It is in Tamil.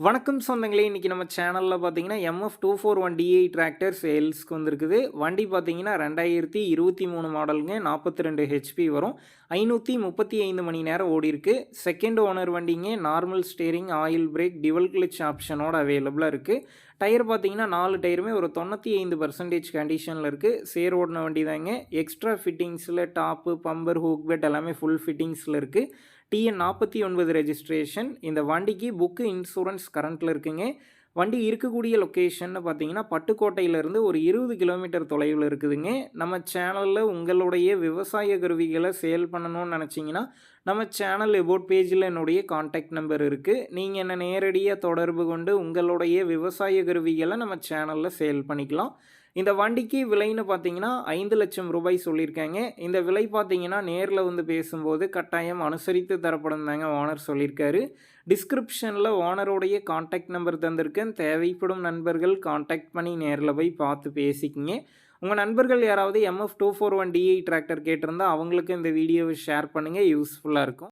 வணக்கம் சொந்தங்களே இன்றைக்கி நம்ம சேனலில் பார்த்தீங்கன்னா MF two four one DI tractor சேல்ஸ்க்கு வந்திருக்குது. வண்டி பார்த்தீங்கன்னா ரெண்டாயிரத்தி இருபத்தி மூணு மாடலுங்க நாற்பத்தி ரெண்டு ஹெச்பி வரும். ஐநூற்றி முப்பத்தி ஐந்து மணி நேரம் ஓடிருக்கு செகண்ட் ஓனர் வண்டிங்க normal steering oil brake dual clutch ஆப்ஷனோட அவைலபிளாக இருக்குது டயர் பார்த்தீங்கன்னா நாலு டயருமே ஒரு தொண்ணூற்றி ஐந்து பர்சன்டேஜ் கண்டிஷனில் இருக்குது சேர் ஓடின வண்டி தாங்க எக்ஸ்ட்ரா ஃபிட்டிங்ஸில் டாப்பு பம்பர் ஹூக் பெட் எல்லாமே ஃபுல் ஃபிட்டிங்ஸில் இருக்குது டிஎன் நாற்பத்தி ஒன்பது ரெஜிஸ்ட்ரேஷன் இந்த வண்டிக்கு புக்கு இன்சூரன்ஸ் கரண்ட்டில் இருக்குங்க. வண்டி இருக்கக்கூடிய லொக்கேஷன் பார்த்தீங்கன்னா பட்டுக்கோட்டையிலேருந்து ஒரு இருபது கிலோமீட்டர் தொலைவில் இருக்குதுங்க. நம்ம சேனலில் உங்களுடைய விவசாய கருவிகளை சேல் பண்ணணும்னு நினச்சிங்கன்னா நம்ம சேனல் எபோட் பேஜில் என்னுடைய காண்டாக்ட் நம்பர் இருக்குது நீங்கள் என்னை நேரடியாக தொடர்பு கொண்டு உங்களுடைய விவசாய கருவிகளை நம்ம சேனலில் சேல் பண்ணிக்கலாம். இந்த வண்டிக்கு விலைன்னு பார்த்தீங்கன்னா ஐந்து லட்சம் ரூபாய் சொல்லியிருக்காங்க. இந்த விலை பார்த்தீங்கன்னா நேரில் வந்து பேசும்போது கட்டாயம் அனுசரித்து தரப்படும் தாங்க ஓனர் சொல்லியிருக்காரு. டிஸ்கிரிப்ஷனில் ஓனருடைய காண்டாக்ட் நம்பர் தந்திருக்கேன். தேவைப்படும் நண்பர்கள் காண்டாக்ட் பண்ணி நேரில் போய் பார்த்து பேசிக்கிங்க. உங்கள் நண்பர்கள் யாராவது MF two four one DI tractor கேட்டிருந்தால் அவங்களுக்கு இந்த வீடியோவை ஷேர் பண்ணுங்கள் யூஸ்ஃபுல்லாக இருக்கும்.